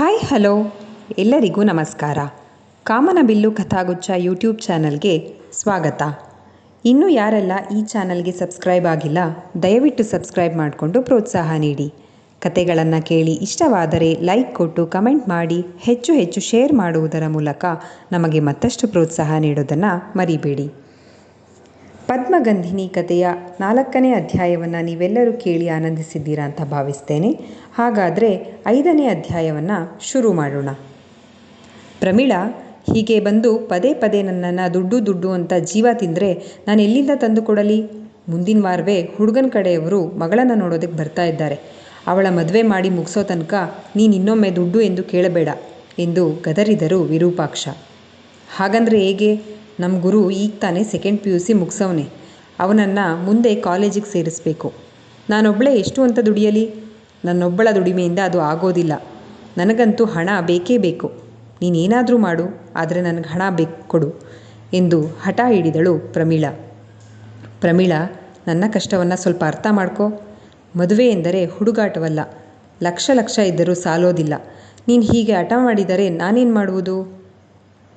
Hi hello ಎಲ್ಲರಿಗೂ ನಮಸ್ಕಾರ. ಕಾಮನಬಿಲ್ಲು ಕಥಾಗುಚ್ಛ YouTube ಚಾನಲ್ಗೆ ಸ್ವಾಗತ. ಇನ್ನೂ ಯಾರೆಲ್ಲ ಈ ಚಾನಲ್ಗೆ ಸಬ್ಸ್ಕ್ರೈಬ್ ಆಗಿಲ್ಲ, ದಯವಿಟ್ಟು ಸಬ್ಸ್ಕ್ರೈಬ್ ಮಾಡಿಕೊಂಡು ಪ್ರೋತ್ಸಾಹ ನೀಡಿ. ಕತೆಗಳನ್ನು ಕೇಳಿ ಇಷ್ಟವಾದರೆ ಲೈಕ್ ಕೊಟ್ಟು ಕಮೆಂಟ್ ಮಾಡಿ, ಹೆಚ್ಚು ಹೆಚ್ಚು ಶೇರ್ ಮಾಡುವುದರ ಮೂಲಕ ನಮಗೆ ಮತ್ತಷ್ಟು ಪ್ರೋತ್ಸಾಹ ನೀಡೋದನ್ನು ಮರಿಬೇಡಿ. ಪದ್ಮಗಂಧಿನಿ ಕಥೆಯ ನಾಲ್ಕನೇ ಅಧ್ಯಾಯವನ್ನು ನೀವೆಲ್ಲರೂ ಕೇಳಿ ಆನಂದಿಸಿದ್ದೀರಾ ಅಂತ ಭಾವಿಸ್ತೇನೆ. ಹಾಗಾದರೆ ಐದನೇ ಅಧ್ಯಾಯವನ್ನು ಶುರು ಮಾಡೋಣ. ಪ್ರಮೀಳಾ, ಹೀಗೆ ಬಂದು ಪದೇ ಪದೇ ನನ್ನನ್ನು ದುಡ್ಡು ದುಡ್ಡು ಅಂತ ಜೀವ ತಿಂದರೆ ನಾನು ಎಲ್ಲಿಂದ ತಂದು ಕೊಡಲಿ? ಮುಂದಿನ ವಾರವೇ ಹುಡುಗನ ಕಡೆಯವರು ಮಗಳನ್ನು ನೋಡೋದಕ್ಕೆ ಬರ್ತಾ ಇದ್ದಾರೆ. ಅವಳ ಮದುವೆ ಮಾಡಿ ಮುಗಿಸೋ ತನಕ ನೀನು ಇನ್ನೊಮ್ಮೆ ದುಡ್ಡು ಎಂದು ಕೇಳಬೇಡ ಎಂದು ಗದರಿದರು ವಿರೂಪಾಕ್ಷ. ಹಾಗಂದ್ರೆ ಹೇಗೆ? ನಮ್ಮ ಗುರು ಈಗ ತಾನೇ ಸೆಕೆಂಡ್ ಪಿ ಯು ಸಿ ಮುಗಿಸವನೆ. ಅವನನ್ನು ಮುಂದೆ ಕಾಲೇಜಿಗೆ ಸೇರಿಸಬೇಕು. ನಾನೊಬ್ಬಳೇ ಎಷ್ಟು ಅಂತ ದುಡಿಯಲಿ? ನನ್ನೊಬ್ಬಳ ದುಡಿಮೆಯಿಂದ ಅದು ಆಗೋದಿಲ್ಲ. ನನಗಂತೂ ಹಣ ಬೇಕೇ ಬೇಕು. ನೀನೇನಾದರೂ ಮಾಡು, ಆದರೆ ನನಗೆ ಹಣ ಬೇಕು ಕೊಡು ಎಂದು ಹಠ ಹಿಡಿದಳು ಪ್ರಮೀಳಾ. ಪ್ರಮೀಳಾ, ನನ್ನ ಕಷ್ಟವನ್ನು ಸ್ವಲ್ಪ ಅರ್ಥ ಮಾಡ್ಕೋ. ಮದುವೆ ಎಂದರೆ ಹುಡುಗಾಟವಲ್ಲ. ಲಕ್ಷ ಲಕ್ಷ ಇದ್ದರೂ ಸಾಲೋದಿಲ್ಲ. ನೀನು ಹೀಗೆ ಹಠ ಮಾಡಿದರೆ ನಾನೇನು ಮಾಡುವುದು?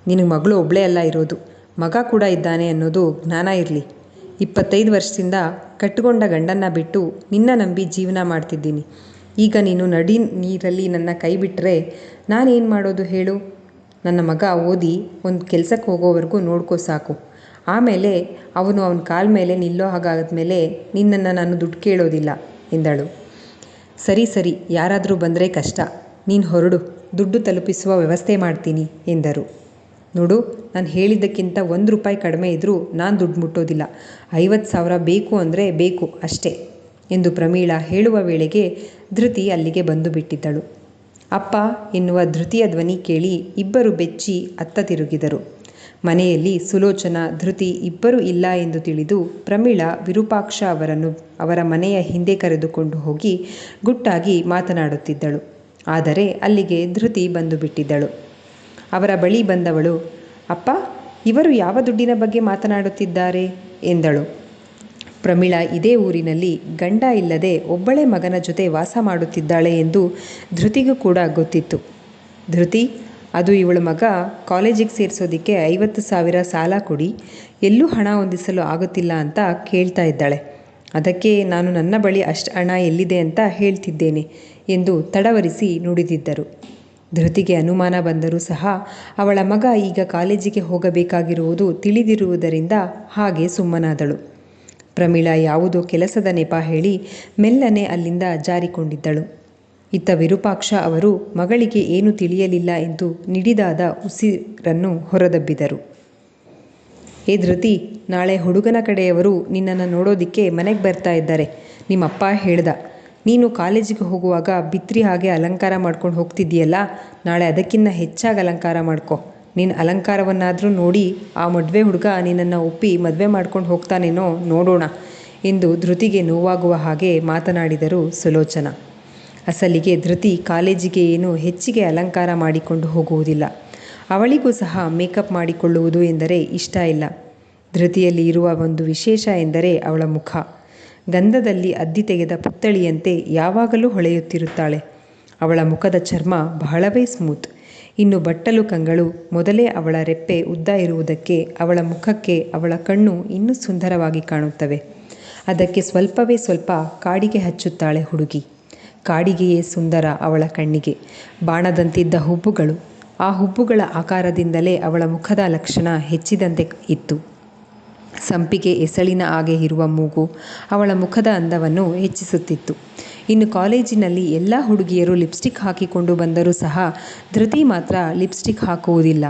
ನಿನಗೆ ಮಗಳು ಒಬ್ಬಳೇ ಅಲ್ಲ ಇರೋದು. ಮಗ ಕೂಡ ಇದ್ದಾನೆ ಅನ್ನೋದು ಜ್ಞಾನ ಇರಲಿ. ಇಪ್ಪತ್ತೈದು ವರ್ಷದಿಂದ ಕಟ್ಟಿಕೊಂಡ ಗಂಡನ್ನ ಬಿಟ್ಟು ನಿನ್ನ ನಂಬಿ ಜೀವನ ಮಾಡ್ತಿದ್ದೀನಿ. ಈಗ ನೀನು ನಡಿ ನೀರಲ್ಲಿ ನನ್ನ ಕೈ ಬಿಟ್ಟರೆ ನಾನೇನು ಮಾಡೋದು ಹೇಳು? ನನ್ನ ಮಗ ಓದಿ ಒಂದು ಕೆಲಸಕ್ಕೆ ಹೋಗೋವರೆಗೂ ನೋಡ್ಕೋ ಸಾಕು. ಆಮೇಲೆ ಅವನು ಅವನ ಕಾಲ ಮೇಲೆ ನಿಲ್ಲೋ ಹಾಗಾದ ಮೇಲೆ ನಿನ್ನನ್ನು ನಾನು ದುಡ್ಡು ಕೇಳೋದಿಲ್ಲ ಎಂದಳು. ಸರಿ ಸರಿ, ಯಾರಾದರೂ ಬಂದರೆ ಕಷ್ಟ. ನೀನು ಹೊರಡು. ದುಡ್ಡು ತಲುಪಿಸುವ ವ್ಯವಸ್ಥೆ ಮಾಡ್ತೀನಿ ಎಂದರು. ನೋಡು, ನಾನು ಹೇಳಿದ್ದಕ್ಕಿಂತ ಒಂದು ರೂಪಾಯಿ ಕಡಿಮೆ ಇದ್ದರೂ ನಾನು ದುಡ್ಡು ಮುಟ್ಟೋದಿಲ್ಲ. ಐವತ್ತು ಸಾವಿರ ಬೇಕು ಅಂದರೆ ಬೇಕು ಅಷ್ಟೇ ಎಂದು ಪ್ರಮೀಳಾ ಹೇಳುವ ವೇಳೆಗೆ ಧೃತಿ ಅಲ್ಲಿಗೆ ಬಂದು ಬಿಟ್ಟಿದ್ದಳು. ಅಪ್ಪ ಎನ್ನುವ ಧೃತಿಯ ಧ್ವನಿ ಕೇಳಿ ಇಬ್ಬರು ಬೆಚ್ಚಿ ಅತ್ತ ತಿರುಗಿದರು. ಮನೆಯಲ್ಲಿ ಸುಲೋಚನಾ, ಧೃತಿ ಇಬ್ಬರು ಇಲ್ಲ ಎಂದು ತಿಳಿದು ಪ್ರಮೀಳಾ ವಿರೂಪಾಕ್ಷ ಅವರನ್ನು ಅವರ ಮನೆಯ ಹಿಂದೆ ಕರೆದುಕೊಂಡು ಹೋಗಿ ಗುಟ್ಟಾಗಿ ಮಾತನಾಡುತ್ತಿದ್ದಳು. ಆದರೆ ಅಲ್ಲಿಗೆ ಧೃತಿ ಬಂದು ಬಿಟ್ಟಿದ್ದಳು. ಅವರ ಬಳಿ ಬಂದವಳು, ಅಪ್ಪ, ಇವರು ಯಾವ ದುಡ್ಡಿನ ಬಗ್ಗೆ ಮಾತನಾಡುತ್ತಿದ್ದಾರೆ? ಎಂದಳು. ಪ್ರಮೀಳಾ ಇದೇ ಊರಿನಲ್ಲಿ ಗಂಡ ಇಲ್ಲದೆ ಒಬ್ಬಳೆ ಮಗನ ಜೊತೆ ವಾಸ ಮಾಡುತ್ತಿದ್ದಾಳೆ ಎಂದು ಧೃತಿಗೂ ಕೂಡ ಗೊತ್ತಿತ್ತು. ಧೃತಿ, ಅದು ಇವಳ ಮಗ ಕಾಲೇಜಿಗೆ ಸೇರಿಸೋದಕ್ಕೆ ಐವತ್ತು ಸಾವಿರ ಸಾಲ ಕೊಡಿ, ಎಲ್ಲೂ ಹಣ ಹೊಂದಿಸಲು ಆಗುತ್ತಿಲ್ಲ ಅಂತ ಕೇಳ್ತಾ ಇದ್ದಾಳೆ. ಅದಕ್ಕೆ ನಾನು ನನ್ನ ಬಳಿ ಅಷ್ಟು ಹಣ ಎಲ್ಲಿದೆ ಅಂತ ಹೇಳ್ತಿದ್ದೇನೆ ಎಂದು ತಡವರಿಸಿ ನುಡಿದಿದ್ದರು. ಧೃತಿಗೆ ಅನುಮಾನ ಬಂದರೂ ಸಹ ಅವಳ ಮಗ ಈಗ ಕಾಲೇಜಿಗೆ ಹೋಗಬೇಕಾಗಿರುವುದು ತಿಳಿದಿರುವುದರಿಂದ ಹಾಗೆ ಸುಮ್ಮನಾದಳು. ಪ್ರಮೀಳಾ ಯಾವುದೋ ಕೆಲಸದ ನೆಪ ಹೇಳಿ ಮೆಲ್ಲನೆ ಅಲ್ಲಿಂದ ಜಾರಿಕೊಂಡಿದ್ದಳು. ಇತ್ತ ವಿರೂಪಾಕ್ಷ ಅವರು ಮಗಳಿಗೆ ಏನು ತಿಳಿಯಲಿಲ್ಲ ಎಂದು ನಿಡಿದಾದ ಉಸಿರನ್ನು ಹೊರದಬ್ಬಿದರು. ಏ ಧೃತಿ, ನಾಳೆ ಹುಡುಗನ ಕಡೆಯವರು ನಿನ್ನನ್ನು ನೋಡೋದಿಕ್ಕೆ ಮನೆಗೆ ಬರ್ತಾ ಇದ್ದಾರೆ. ನಿಮ್ಮಪ್ಪ ಹೇಳ್ದ. ನೀನು ಕಾಲೇಜಿಗೆ ಹೋಗುವಾಗ ಬಿತ್ರಿ ಹಾಗೆ ಅಲಂಕಾರ ಮಾಡ್ಕೊಂಡು ಹೋಗ್ತಿದ್ದೀಯಲ್ಲ, ನಾಳೆ ಅದಕ್ಕಿಂತ ಹೆಚ್ಚಾಗಿ ಅಲಂಕಾರ ಮಾಡ್ಕೊ. ನಿನ್ನ ಅಲಂಕಾರವನ್ನಾದರೂ ನೋಡಿ ಆ ಮದುವೆ ಹುಡುಗ ನಿನ್ನನ್ನು ಒಪ್ಪಿ ಮದುವೆ ಮಾಡ್ಕೊಂಡು ಹೋಗ್ತಾನೇನೋ ನೋಡೋಣ ಎಂದು ಧೃತಿಗೆ ನೋವಾಗುವ ಹಾಗೆ ಮಾತನಾಡಿದರು ಸುಲೋಚನ. ಅಸಲಿಗೆ ಧೃತಿ ಕಾಲೇಜಿಗೆ ಏನು ಹೆಚ್ಚಿಗೆ ಅಲಂಕಾರ ಮಾಡಿಕೊಂಡು ಹೋಗುವುದಿಲ್ಲ. ಅವಳಿಗೂ ಸಹ ಮೇಕಪ್ ಮಾಡಿಕೊಳ್ಳುವುದು ಎಂದರೆ ಇಷ್ಟ ಇಲ್ಲ. ಧೃತಿಯಲ್ಲಿ ಇರುವ ಒಂದು ವಿಶೇಷ ಎಂದರೆ ಅವಳ ಮುಖ. ಗಂಧದಲ್ಲಿ ಅದ್ದಿ ತೆಗೆದ ಪುತ್ತಳಿಯಂತೆ ಯಾವಾಗಲೂ ಹೊಳೆಯುತ್ತಿರುತ್ತಾಳೆ. ಅವಳ ಮುಖದ ಚರ್ಮ ಬಹಳವೇ ಸ್ಮೂತ್. ಇನ್ನು ಬಟ್ಟಲು ಕಂಗಳು ಮೊದಲೇ ಅವಳ ರೆಪ್ಪೆ ಉದ್ದ ಇರುವುದಕ್ಕೆ ಅವಳ ಮುಖಕ್ಕೆ ಅವಳ ಕಣ್ಣು ಇನ್ನೂ ಸುಂದರವಾಗಿ ಕಾಣುತ್ತವೆ. ಅದಕ್ಕೆ ಸ್ವಲ್ಪವೇ ಸ್ವಲ್ಪ ಕಾಡಿಗೆ ಹಚ್ಚುತ್ತಾಳೆ ಹುಡುಗಿ. ಕಾಡಿಗೆಯೇ ಸುಂದರ ಅವಳ ಕಣ್ಣಿಗೆ. ಬಾಣದಂತಿದ್ದ ಹುಬ್ಬುಗಳು. ಆ ಹುಬ್ಬುಗಳ ಆಕಾರದಿಂದಲೇ ಅವಳ ಮುಖದ ಲಕ್ಷಣ ಹೆಚ್ಚಿದಂತೆ ಇತ್ತು. ಸಂಪಿಗೆ ಎಸಳಿನ ಹಾಗೆ ಇರುವ ಮೂಗು ಅವಳ ಮುಖದ ಅಂದವನ್ನು ಹೆಚ್ಚಿಸುತ್ತಿತ್ತು. ಇನ್ನು ಕಾಲೇಜಿನಲ್ಲಿ ಎಲ್ಲ ಹುಡುಗಿಯರು ಲಿಪ್ಸ್ಟಿಕ್ ಹಾಕಿಕೊಂಡು ಬಂದರೂ ಸಹ ಧೃತಿ ಮಾತ್ರ ಲಿಪ್ಸ್ಟಿಕ್ ಹಾಕುವುದಿಲ್ಲ.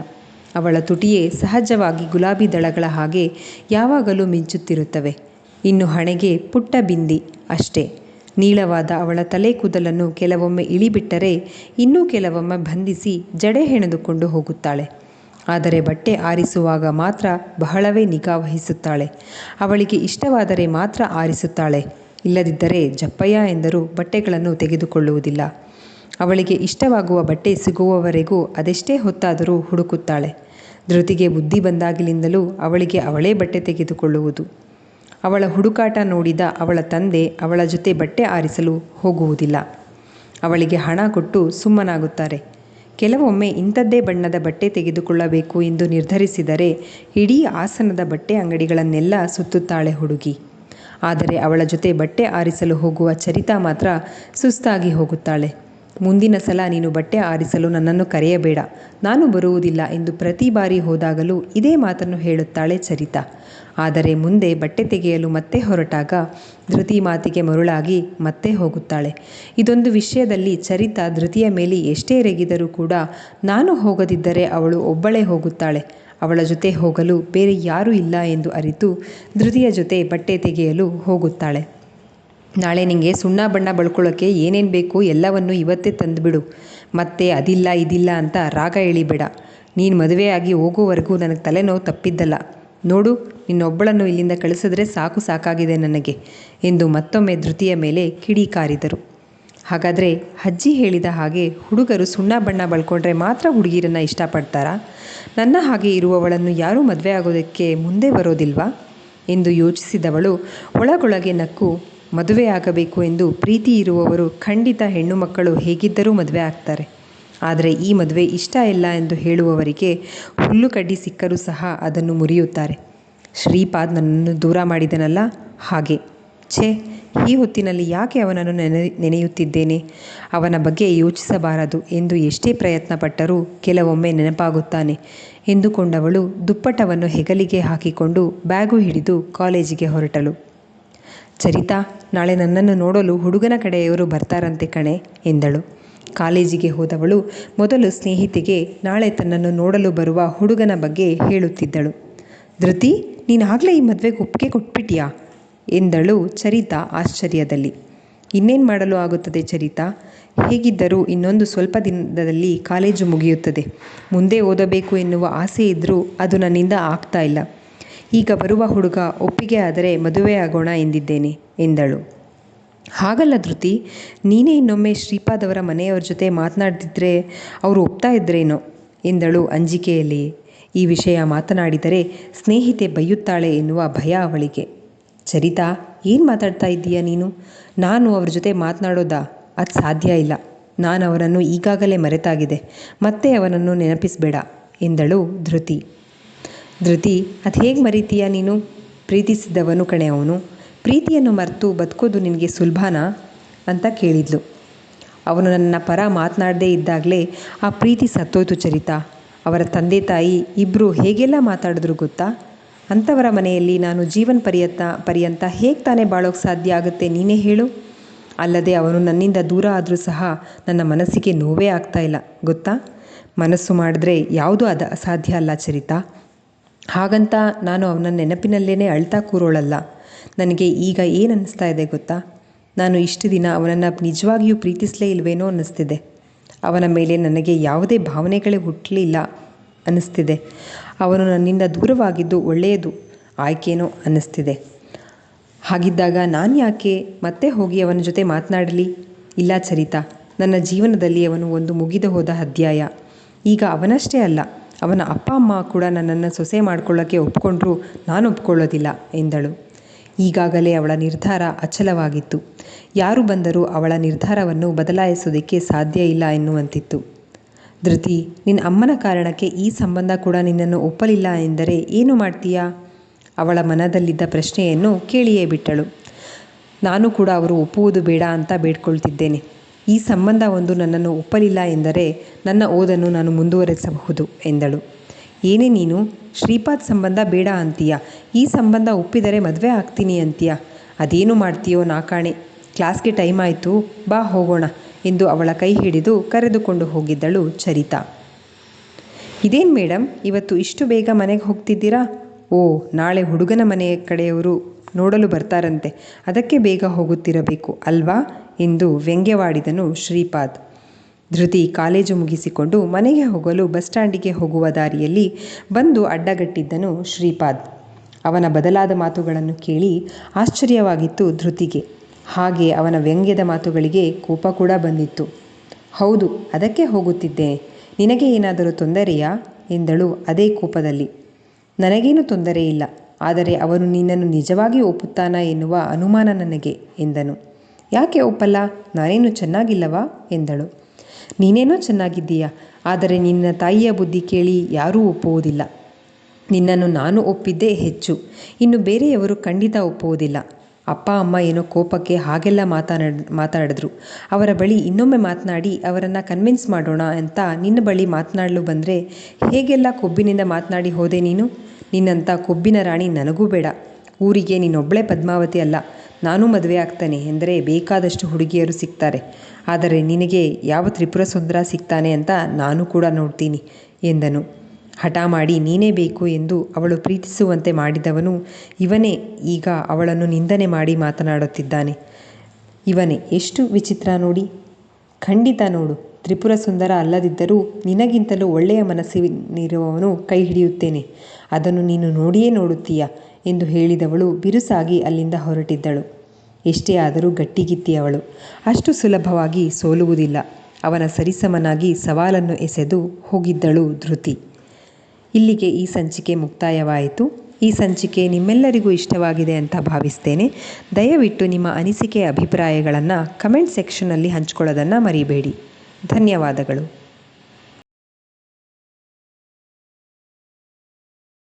ಅವಳ ತುಟಿಯೇ ಸಹಜವಾಗಿ ಗುಲಾಬಿ ದಳಗಳ ಹಾಗೆ ಯಾವಾಗಲೂ ಮಿಂಚುತ್ತಿರುತ್ತವೆ. ಇನ್ನು ಹಣೆಗೆ ಪುಟ್ಟ ಬಿಂದಿ ಅಷ್ಟೇ. ನೀಳವಾದ ಅವಳ ತಲೆ ಕೂದಲನ್ನು ಕೆಲವೊಮ್ಮೆ ಇಳಿಬಿಟ್ಟರೆ ಇನ್ನೂ ಕೆಲವೊಮ್ಮೆ ಬಂಧಿಸಿ ಜಡೆ ಹೆಣೆದುಕೊಂಡು ಹೋಗುತ್ತಾಳೆ. ಆದರೆ ಬಟ್ಟೆ ಆರಿಸುವಾಗ ಮಾತ್ರ ಬಹಳವೇ ನಿಗಾ ವಹಿಸುತ್ತಾಳೆ. ಅವಳಿಗೆ ಇಷ್ಟವಾದರೆ ಮಾತ್ರ ಆರಿಸುತ್ತಾಳೆ. ಇಲ್ಲದಿದ್ದರೆ ಜಪ್ಪಯ್ಯ ಎಂದರೂ, ಬಟ್ಟೆಗಳನ್ನು ತೆಗೆದುಕೊಳ್ಳುವುದಿಲ್ಲ. ಅವಳಿಗೆ ಇಷ್ಟವಾಗುವ ಬಟ್ಟೆ ಸಿಗುವವರೆಗೂ ಅದೆಷ್ಟೇ ಹೊತ್ತಾದರೂ ಹುಡುಕುತ್ತಾಳೆ. ಧೃತಿಗೆ ಬುದ್ಧಿ ಬಂದಾಗಲಿಂದಲೂ ಅವಳಿಗೆ ಅವಳೇ ಬಟ್ಟೆ ತೆಗೆದುಕೊಳ್ಳುವುದು. ಅವಳ ಹುಡುಕಾಟ ನೋಡಿದ ಅವಳ ತಂದೆ ಅವಳ ಜೊತೆ ಬಟ್ಟೆ ಆರಿಸಲು ಹೋಗುವುದಿಲ್ಲ. ಅವಳಿಗೆ ಹಣ ಕೊಟ್ಟು ಸುಮ್ಮನಾಗುತ್ತಾರೆ. ಕೆಲವೊಮ್ಮೆ ಇಂಥದ್ದೇ ಬಣ್ಣದ ಬಟ್ಟೆ ತೆಗೆದುಕೊಳ್ಳಬೇಕು ಎಂದು ನಿರ್ಧರಿಸಿದರೆ ಇಡೀ ಆಸನದ ಬಟ್ಟೆ ಅಂಗಡಿಗಳನ್ನೆಲ್ಲ ಸುತ್ತುತ್ತಾಳೆ ಹುಡುಗಿ. ಆದರೆ ಅವಳ ಜೊತೆ ಬಟ್ಟೆ ಆರಿಸಲು ಹೋಗುವ ಚರಿತಾ ಮಾತ್ರ ಸುಸ್ತಾಗಿ ಹೋಗುತ್ತಾಳೆ. ಮುಂದಿನ ಸಲ ನೀನು ಬಟ್ಟೆ ಆರಿಸಲು ನನ್ನನ್ನು ಕರೆಯಬೇಡ. ನಾನು ಬರುವುದಿಲ್ಲ ಎಂದು ಪ್ರತಿ ಬಾರಿ ಹೋದಾಗಲೂ ಇದೇ ಮಾತನ್ನು ಹೇಳುತ್ತಾಳೆ ಚರಿತಾ. ಆದರೆ ಮುಂದೆ ಬಟ್ಟೆ ತೆಗೆಯಲು ಮತ್ತೆ ಹೊರಟಾಗ ಧೃತಿ ಮಾತಿಗೆ ಮರುಳಾಗಿ ಮತ್ತೆ ಹೋಗುತ್ತಾಳೆ. ಇದೊಂದು ವಿಷಯದಲ್ಲಿ ಚರಿತಾ ಧೃತಿಯ ಮೇಲೆ ಎಷ್ಟೇ ರೆಗಿದರೂ ಕೂಡ ನಾನು ಹೋಗದಿದ್ದರೆ ಅವಳು ಒಬ್ಬಳೇ ಹೋಗುತ್ತಾಳೆ. ಅವಳ ಜೊತೆ ಹೋಗಲು ಬೇರೆ ಯಾರೂ ಇಲ್ಲ ಎಂದು ಅರಿತು ಧೃತಿಯ ಜೊತೆ ಬಟ್ಟೆ ತೆಗೆಯಲು ಹೋಗುತ್ತಾಳೆ. ನಾಳೆ ನಿಮಗೆ ಸುಣ್ಣ ಬಣ್ಣ ಬಳ್ಕೊಳ್ಳೋಕ್ಕೆ ಏನೇನು ಬೇಕು ಎಲ್ಲವನ್ನು ಇವತ್ತೇ ತಂದುಬಿಡು. ಮತ್ತೆ ಅದಿಲ್ಲ, ಇದಿಲ್ಲ ಅಂತ ರಾಗ ಎಳಿಬೇಡ. ನೀನು ಮದುವೆಯಾಗಿ ಹೋಗೋವರೆಗೂ ನನಗೆ ತಲೆನೋವು ತಪ್ಪಿದ್ದಲ್ಲ. ನೋಡು, ನಿನ್ನೊಬ್ಬಳನ್ನು ಇಲ್ಲಿಂದ ಕಳಿಸಿದ್ರೆ ಸಾಕು ಸಾಕಾಗಿದೆ ನನಗೆ ಎಂದು ಮತ್ತೊಮ್ಮೆ ಧೃತಿಯ ಮೇಲೆ ಕಿಡಿಕಾರಿದರು ಹಾಗಾದರೆ ಅಜ್ಜಿ ಹೇಳಿದ ಹಾಗೆ ಹುಡುಗರು ಸುಣ್ಣ ಬಣ್ಣ ಬಳ್ಕೊಂಡ್ರೆ ಮಾತ್ರ ಹುಡುಗಿರನ್ನು ಇಷ್ಟಪಡ್ತಾರಾ? ನನ್ನ ಹಾಗೆ ಇರುವವಳನ್ನು ಯಾರೂ ಮದುವೆ ಆಗೋದಕ್ಕೆ ಮುಂದೆ ಬರೋದಿಲ್ವಾ? ಎಂದು ಯೋಚಿಸಿದವಳು ಒಳಗೊಳಗೆ ನಕ್ಕು ಮದುವೆಯಾಗಬೇಕು ಎಂದು ಪ್ರೀತಿ ಇರುವವರು ಖಂಡಿತ ಹೆಣ್ಣು ಮಕ್ಕಳು ಹೇಗಿದ್ದರೂ ಮದುವೆ ಆಗ್ತಾರೆ. ಆದರೆ ಈ ಮದುವೆ ಇಷ್ಟ ಇಲ್ಲ ಎಂದು ಹೇಳುವವರಿಗೆ ಹುಲ್ಲು ಕಡ್ಡಿ ಸಿಕ್ಕರೂ ಸಹ ಅದನ್ನು ಮುರಿಯುತ್ತಾರೆ. ಶ್ರೀಪಾದ್ ನನ್ನನ್ನು ದೂರ ಮಾಡಿದನಲ್ಲ? ಹಾಗೆ. ಛೇ, ಈ ಹೊತ್ತಿನಲ್ಲಿ ಯಾಕೆ ಅವನನ್ನು ನೆನೆ, ನೆನೆಯುತ್ತಿದ್ದೇನೆ? ಅವನ ಬಗ್ಗೆ ಯೋಚಿಸಬಾರದು ಎಂದು ಎಷ್ಟೇ ಪ್ರಯತ್ನ ಪಟ್ಟರೂ ಕೆಲವೊಮ್ಮೆ ನೆನಪಾಗುತ್ತಾನೆ ಎಂದುಕೊಂಡವಳು ದುಪ್ಪಟವನ್ನು ಹೆಗಲಿಗೆ ಹಾಕಿಕೊಂಡು ಬ್ಯಾಗು ಹಿಡಿದು ಕಾಲೇಜಿಗೆ ಹೊರಟಳು. ಚರಿತಾ, ನಾಳೆ ನನ್ನನ್ನು ನೋಡಲು ಹುಡುಗನ ಕಡೆಯವರು ಬರ್ತಾರಂತೆ ಕಣೆ, ಎಂದಳು. ಕಾಲೇಜಿಗೆ ಹೋದವಳು ಮೊದಲು ಸ್ನೇಹಿತೆಗೆ ನಾಳೆ ತನ್ನನ್ನು ನೋಡಲು ಬರುವ ಹುಡುಗನ ಬಗ್ಗೆ ಹೇಳುತ್ತಿದ್ದಳು. ಧೃತಿ, ನೀನಾಗಲೇ ಈ ಮದುವೆಗೆ ಒಪ್ಪಿಗೆ ಕೊಟ್ಬಿಟ್ಟಿಯಾ ಎಂದಳು ಚರಿತಾ ಆಶ್ಚರ್ಯದಲ್ಲಿ. ಇನ್ನೇನು ಮಾಡಲು ಆಗುತ್ತದೆ ಚರಿತಾ? ಹೇಗಿದ್ದರೂ ಇನ್ನೊಂದು ಸ್ವಲ್ಪ ದಿನದಲ್ಲಿ ಕಾಲೇಜು ಮುಗಿಯುತ್ತದೆ. ಮುಂದೆ ಓದಬೇಕು ಎನ್ನುವ ಆಸೆ ಇದ್ದರೂ ಅದು ನನ್ನಿಂದ ಆಗ್ತಾ ಇಲ್ಲ. ಈಗ ಬರುವ ಹುಡುಗ ಒಪ್ಪಿಗೆ ಆದರೆ ಮದುವೆಯಾಗೋಣ ಎಂದಿದ್ದೇನೆ, ಎಂದಳು. ಹಾಗಲ್ಲ ಧೃತಿ, ನೀನೇ ಇನ್ನೊಮ್ಮೆ ಶ್ರೀಪಾದ್ ಅವರ ಮನೆಯವರ ಜೊತೆ ಮಾತನಾಡಿದ್ರೆ ಅವರು ಒಪ್ತಾ ಇದ್ರೇನೋ, ಎಂದಳು ಅಂಜಿಕೆಯಲ್ಲಿ ಈ ವಿಷಯ ಮಾತನಾಡಿದರೆ ಸ್ನೇಹಿತೆ ಬೈಯುತ್ತಾಳೆ ಎನ್ನುವ ಭಯ ಅವಳಿಗೆ. ಚರಿತಾ, ಏನು ಮಾತಾಡ್ತಾ ಇದ್ದೀಯ ನೀನು? ನಾನು ಅವ್ರ ಜೊತೆ ಮಾತನಾಡೋದಾ? ಅದು ಸಾಧ್ಯ ಇಲ್ಲ. ನಾನು ಅವರನ್ನು ಈಗಾಗಲೇ ಮರೆತಾಗಿದೆ. ಮತ್ತೆ ಅವನನ್ನು ನೆನಪಿಸಬೇಡ, ಎಂದಳು ಧೃತಿ. ಧೃತಿ, ಅದು ಹೇಗೆ ಮರಿತೀಯ ನೀನು? ಪ್ರೀತಿಸಿದ್ದವನು ಕಣೆ ಅವನು. ಪ್ರೀತಿಯನ್ನು ಮರೆತು ಬದುಕೋದು ನಿನಗೆ ಸುಲಭನಾ? ಅಂತ ಕೇಳಿದ್ಲು. ಅವನು ನನ್ನ ಪರ ಮಾತನಾಡದೇ ಇದ್ದಾಗಲೇ ಆ ಪ್ರೀತಿ ಸತ್ತೋಯ್ತು ಚರಿತಾ. ಅವರ ತಂದೆ ತಾಯಿ ಇಬ್ಬರು ಹೇಗೆಲ್ಲ ಮಾತಾಡಿದ್ರು ಗೊತ್ತಾ? ಅಂಥವರ ಮನೆಯಲ್ಲಿ ನಾನು ಜೀವನ ಪರ್ಯಂತ ಪರ್ಯಂತ ಹೇಗೆ ತಾನೇ ಬಾಳೋಕೆ ಸಾಧ್ಯ ಆಗುತ್ತೆ ನೀನೇ ಹೇಳು. ಅಲ್ಲದೆ ಅವನು ನನ್ನಿಂದ ದೂರ ಆದರೂ ಸಹ ನನ್ನ ಮನಸ್ಸಿಗೆ ನೋವೇ ಆಗ್ತಾ ಇಲ್ಲ, ಗೊತ್ತಾ? ಮನಸ್ಸು ಮಾಡಿದ್ರೆ ಯಾವುದೂ ಅದು ಅಸಾಧ್ಯ ಅಲ್ಲ ಚರಿತಾ. ಹಾಗಂತ ನಾನು ಅವನ ನೆನಪಿನಲ್ಲೇ ಅಳ್ತಾ ಕೂರೋಳಲ್ಲ. ನನಗೆ ಈಗ ಏನು ಅನ್ನಿಸ್ತಾ ಇದೆ ಗೊತ್ತಾ? ನಾನು ಇಷ್ಟು ದಿನ ಅವನನ್ನು ನಿಜವಾಗಿಯೂ ಪ್ರೀತಿಸಲೇ ಇಲ್ವೇನೋ ಅನ್ನಿಸ್ತಿದೆ. ಅವನ ಮೇಲೆ ನನಗೆ ಯಾವುದೇ ಭಾವನೆಗಳೇ ಹುಟ್ಟಲಿಲ್ಲ ಅನ್ನಿಸ್ತಿದೆ. ಅವನು ನನ್ನಿಂದ ದೂರವಾಗಿದ್ದು ಒಳ್ಳೆಯದು ಆಯ್ಕೆನೋ ಅನ್ನಿಸ್ತಿದೆ. ಹಾಗಿದ್ದಾಗ ನಾನು ಯಾಕೆ ಮತ್ತೆ ಹೋಗಿ ಅವನ ಜೊತೆ ಮಾತನಾಡಲಿ? ಇಲ್ಲ ಚರಿತಾ, ನನ್ನ ಜೀವನದಲ್ಲಿ ಅವನು ಒಂದು ಮುಗಿದು ಹೋದ ಅಧ್ಯಾಯ. ಈಗ ಅವನಷ್ಟೇ ಅಲ್ಲ. ಅವನ ಅಪ್ಪ, ಅಮ್ಮ ಕೂಡ ನನ್ನನ್ನು ಸೊಸೆ ಮಾಡ್ಕೊಳ್ಳೋಕ್ಕೆ ಒಪ್ಕೊಂಡ್ರೂ ನಾನು ಒಪ್ಕೊಳ್ಳೋದಿಲ್ಲ ಎಂದಳು. ಈಗಾಗಲೇ ಅವಳ ನಿರ್ಧಾರ ಅಚಲವಾಗಿತ್ತು. ಯಾರು ಬಂದರೂ ಅವಳ ನಿರ್ಧಾರವನ್ನು ಬದಲಾಯಿಸೋದಕ್ಕೆ ಸಾಧ್ಯ ಇಲ್ಲ ಎನ್ನುವಂತಿತ್ತು. ಧೃತಿ, ನಿನ್ನ ಅಮ್ಮನ ಕಾರಣಕ್ಕೆ ಈ ಸಂಬಂಧ ಕೂಡ ನಿನ್ನನ್ನು ಒಪ್ಪಲಿಲ್ಲ ಎಂದರೆ ಏನು ಮಾಡ್ತೀಯಾ? ಅವಳ ಮನದಲ್ಲಿದ್ದ ಪ್ರಶ್ನೆಯನ್ನು ಕೇಳಿಯೇ ಬಿಟ್ಟಳು. ನಾನು ಕೂಡ ಅವರು ಒಪ್ಪುವುದು ಬೇಡ ಅಂತ ಬೇಡ್ಕೊಳ್ತಿದ್ದೇನೆ. ಈ ಸಂಬಂಧ ಒಂದು ನನ್ನನ್ನು ಒಪ್ಪಲಿಲ್ಲ ಎಂದರೆ ನನ್ನ ಓದನ್ನು ನಾನು ಮುಂದುವರೆಸಬಹುದು ಎಂದಳು. ಏನೇ ನೀನು, ಶ್ರೀಪಾದ್ ಸಂಬಂಧ ಬೇಡ ಅಂತೀಯ? ಈ ಸಂಬಂಧ ಒಪ್ಪಿದರೆ ಮದುವೆ ಆಗ್ತೀನಿ ಅಂತೀಯ? ಅದೇನು ಮಾಡ್ತೀಯೋ ನಾಕಾಣೆ ಕ್ಲಾಸ್ಗೆ ಟೈಮ್ ಆಯಿತು, ಬಾ ಹೋಗೋಣ ಎಂದು ಅವಳ ಕೈ ಹಿಡಿದು ಕರೆದುಕೊಂಡು ಹೋಗಿದ್ದಳು ಚರಿತಾ. ಇದೇನು ಮೇಡಮ್ ಇವತ್ತು ಇಷ್ಟು ಬೇಗ ಮನೆಗೆ ಹೋಗ್ತಿದ್ದೀರಾ? ಓ, ನಾಳೆ ಹುಡುಗನ ಮನೆಯ ಕಡೆಯವರು ನೋಡಲು ಬರ್ತಾರಂತೆ. ಅದಕ್ಕೆ ಬೇಗ ಹೋಗುತ್ತಿರಬೇಕು, ಅಲ್ವಾ? ಎಂದು ವ್ಯಂಗ್ಯವಾಡಿದನು ಶ್ರೀಪಾದ್. ಧೃತಿ ಕಾಲೇಜು ಮುಗಿಸಿಕೊಂಡು ಮನೆಗೆ ಹೋಗಲು ಬಸ್ ಸ್ಟ್ಯಾಂಡಿಗೆ ಹೋಗುವ ದಾರಿಯಲ್ಲಿ ಬಂದು ಅಡ್ಡಗಟ್ಟಿದ್ದನು ಶ್ರೀಪಾದ್. ಅವನ ಬದಲಾದ ಮಾತುಗಳನ್ನು ಕೇಳಿ ಆಶ್ಚರ್ಯವಾಗಿತ್ತು ಧೃತಿಗೆ. ಹಾಗೆ ಅವನ ವ್ಯಂಗ್ಯದ ಮಾತುಗಳಿಗೆ ಕೋಪ ಕೂಡ ಬಂದಿತ್ತು. ಹೌದು, ಅದಕ್ಕೆ ಹೋಗುತ್ತಿದ್ದೆ. ನಿನಗೆ ಏನಾದರೂ ತೊಂದರೆಯಾ? ಎಂದಳು ಅದೇ ಕೋಪದಲ್ಲಿ. ನನಗೇನು ತೊಂದರೆ ಇಲ್ಲ ಆದರೆ ಅವನು ನಿನ್ನನ್ನು ನಿಜವಾಗಿ ಒಪ್ಪುತ್ತಾನಾ ಎನ್ನುವ ಅನುಮಾನ ನನಗೆ, ಎಂದನು. ಯಾಕೆ ಒಪ್ಪಲ್ಲ ನಾನೇನು ಚೆನ್ನಾಗಿಲ್ಲವಾ? ಎಂದಳು. ನೀನೇನೋ ಚೆನ್ನಾಗಿದ್ದೀಯಾ? ಆದರೆ ನಿನ್ನ ತಾಯಿಯ ಬುದ್ಧಿ ಕೇಳಿ ಯಾರೂ ಒಪ್ಪುವುದಿಲ್ಲ. ನಿನ್ನನ್ನು ನಾನು ಒಪ್ಪಿದ್ದೇ ಹೆಚ್ಚು. ಇನ್ನು ಬೇರೆಯವರು ಖಂಡಿತ ಒಪ್ಪುವುದಿಲ್ಲ. ಅಪ್ಪ, ಅಮ್ಮ ಏನೋ ಕೋಪಕ್ಕೆ ಹಾಗೆಲ್ಲ ಮಾತನಾಡ್, ಮಾತಾಡಿದ್ರು. ಅವರ ಬಳಿ ಇನ್ನೊಮ್ಮೆ ಮಾತನಾಡಿ ಅವರನ್ನು ಕನ್ವಿನ್ಸ್ ಮಾಡೋಣ ಅಂತ ನಿನ್ನ ಬಳಿ ಮಾತನಾಡಲು ಬಂದರೆ ಹೇಗೆಲ್ಲ ಕೊಬ್ಬಿನಿಂದ ಮಾತನಾಡಿ ಹೋದೆ ನೀನು? ನಿನ್ನಂಥ ಕೊಬ್ಬಿನ ರಾಣಿ ನನಗೂ ಬೇಡ. ಊರಿಗೆ ನೀನೊಬ್ಬಳೇ ಪದ್ಮಾವತಿ ಅಲ್ಲ. ನಾನೂ ಮದುವೆ ಆಗ್ತಾನೆ ಎಂದರೆ ಬೇಕಾದಷ್ಟು ಹುಡುಗಿಯರು ಸಿಗ್ತಾರೆ. ಆದರೆ ನಿನಗೆ ಯಾವ ತ್ರಿಪುರ ಸುಂದರ ಸಿಗ್ತಾನೆ ಅಂತ ನಾನು ಕೂಡ ನೋಡ್ತೀನಿ ಎಂದನು. ಹಠ ಮಾಡಿ ನೀನೇ ಬೇಕು ಎಂದು ಅವಳು ಪ್ರೀತಿಸುವಂತೆ ಮಾಡಿದವನು ಇವನೇ. ಈಗ ಅವಳನ್ನು ನಿಂದನೆ ಮಾಡಿ ಮಾತನಾಡುತ್ತಿದ್ದಾನೆ. ಇವನೇ, ಎಷ್ಟು ವಿಚಿತ್ರ ನೋಡಿ. ಖಂಡಿತ ನೋಡು ತ್ರಿಪುರ ಸುಂದರ ಅಲ್ಲದಿದ್ದರೂ ನಿನಗಿಂತಲೂ ಒಳ್ಳೆಯ ಮನಸ್ಸಿನಿರುವವನು ಕೈ ಹಿಡಿಯುತ್ತೇನೆ. ಅದನ್ನು ನೀನು ನೋಡಿಯೇ ನೋಡುತ್ತೀಯ? ಎಂದು ಹೇಳಿದವಳು ಬಿರುಸಾಗಿ ಅಲ್ಲಿಂದ ಹೊರಟಿದ್ದಳು. ಎಷ್ಟೇ ಆದರೂ ಗಟ್ಟಿಗಿತ್ತಿ ಅವಳು ಅಷ್ಟು ಸುಲಭವಾಗಿ ಸೋಲುವುದಿಲ್ಲ. ಅವನ ಸರಿಸಮನಾಗಿ ಸವಾಲನ್ನು ಎಸೆದು ಹೋಗಿದ್ದಳು ಧೃತಿ. ಇಲ್ಲಿಗೆ ಈ ಸಂಚಿಕೆ ಮುಕ್ತಾಯವಾಯಿತು. ಈ ಸಂಚಿಕೆ ನಿಮ್ಮೆಲ್ಲರಿಗೂ ಇಷ್ಟವಾಗಿದೆ ಅಂತ ಭಾವಿಸ್ತೇನೆ. ದಯವಿಟ್ಟು ನಿಮ್ಮ ಅನಿಸಿಕೆ, ಅಭಿಪ್ರಾಯಗಳನ್ನು ಕಮೆಂಟ್ ಸೆಕ್ಷನಲ್ಲಿ ಹಂಚ್ಕೊಳ್ಳೋದನ್ನು ಮರಿಬೇಡಿ. ಧನ್ಯವಾದಗಳು.